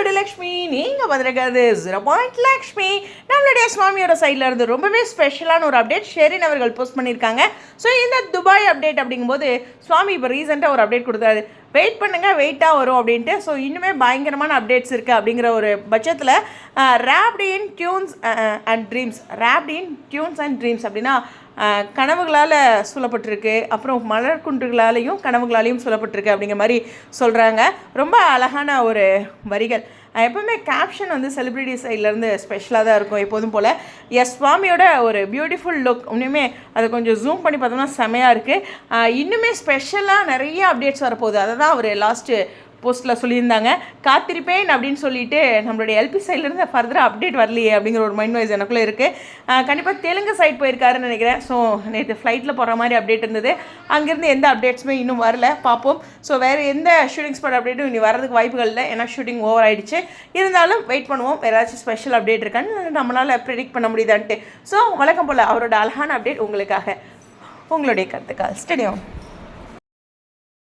உங்களுடைய லக்ஷ்மி நீங்கள் வந்திருக்கிறது ஜீரோ பாயிண்ட் லக்ஷ்மி. நம்மளுடைய சுவாமியோட சைடில் இருந்து ரொம்பவே ஸ்பெஷலான ஒரு அப்டேட் ஷெரின் அவர்கள் போஸ்ட் பண்ணியிருக்காங்க. ஸோ இந்த துபாய் அப்டேட் அப்படிங்கும்போது சுவாமி இப்போ ரீசெண்டாக ஒரு அப்டேட் கொடுத்தாரு. வெயிட் பண்ணுங்கள் வெயிட்டாக வரும் அப்படின்ட்டு. ஸோ இன்னுமே பயங்கரமான அப்டேட்ஸ் இருக்குது அப்படிங்கிற ஒரு பட்சத்தில் rapt in tunes and dreams rapt in tunes and dreams அப்படின்னா கனவுகளால் சொல்லப்பட்டிருக்கு அப்புறம் மலர் குன்றுகளாலையும் கனவுகளாலையும் சொல்லப்பட்டிருக்கு அப்படிங்கிற மாதிரி சொல்கிறாங்க ரொம்ப அழகான ஒரு வரிகள். எப்போவுமே எப்பவுமே கேப்ஷன் வந்து செலிப்ரிட்டி சைட்லேருந்து ஸ்பெஷலாக தான் இருக்கும் எப்போதும் போல். எஸ் சுவாமியோட ஒரு பியூட்டிஃபுல் லுக் இன்னுமே அதை கொஞ்சம் ஜூம் பண்ணி பார்த்தோம்னா செமையாக இருக்குது இன்னுமே ஸ்பெஷலாக நிறைய அப்டேட்ஸ் வரப்போகுது. அதை தான் அவர் லாஸ்ட்டு போஸ்ட்டில் சொல்லியிருந்தாங்க. காத்திருப்பேன் அப்படின்னு சொல்லிட்டு நம்மளுடைய எல்பி சைட்லேருந்து ஃபர்தராக அப்டேட் வரலையே அப்படிங்கிற ஒரு மைண்ட் வாய்ஸ் எனக்குள்ளே இருக்குது கண்டிப்பாக தெலுங்கு சைட் போயிருக்காருன்னு நினைக்கிறேன். ஸோ நேற்று ஃப்ளைட்டில் போகிற மாதிரி அப்டேட் இருந்தது. அங்கேருந்து எந்த அப்டேட்ஸுமே இன்னும் வரல. பார்ப்போம். ஸோ வேறு எந்த ஷூட்டிங் ஸ்பாட் அப்டேட்டும் இனி வரதுக்கு வாய்ப்புகள் இல்லை. ஏன்னா ஷூட்டிங் ஓவர் ஆகிடுச்சு இருந்தாலும் வெயிட் பண்ணுவோம். வேறு ஏதாச்சும் ஸ்பெஷல் அப்டேட் இருக்கான்னு நம்மளால் ப்ரிடிக்ட் பண்ண முடியுதான்ட்டு. ஸோ வழக்கம் போல் அவரோட அழகான அப்டேட் உங்களுக்காக. உங்களுடைய கருத்துக்கள். ஸ்டேடியம்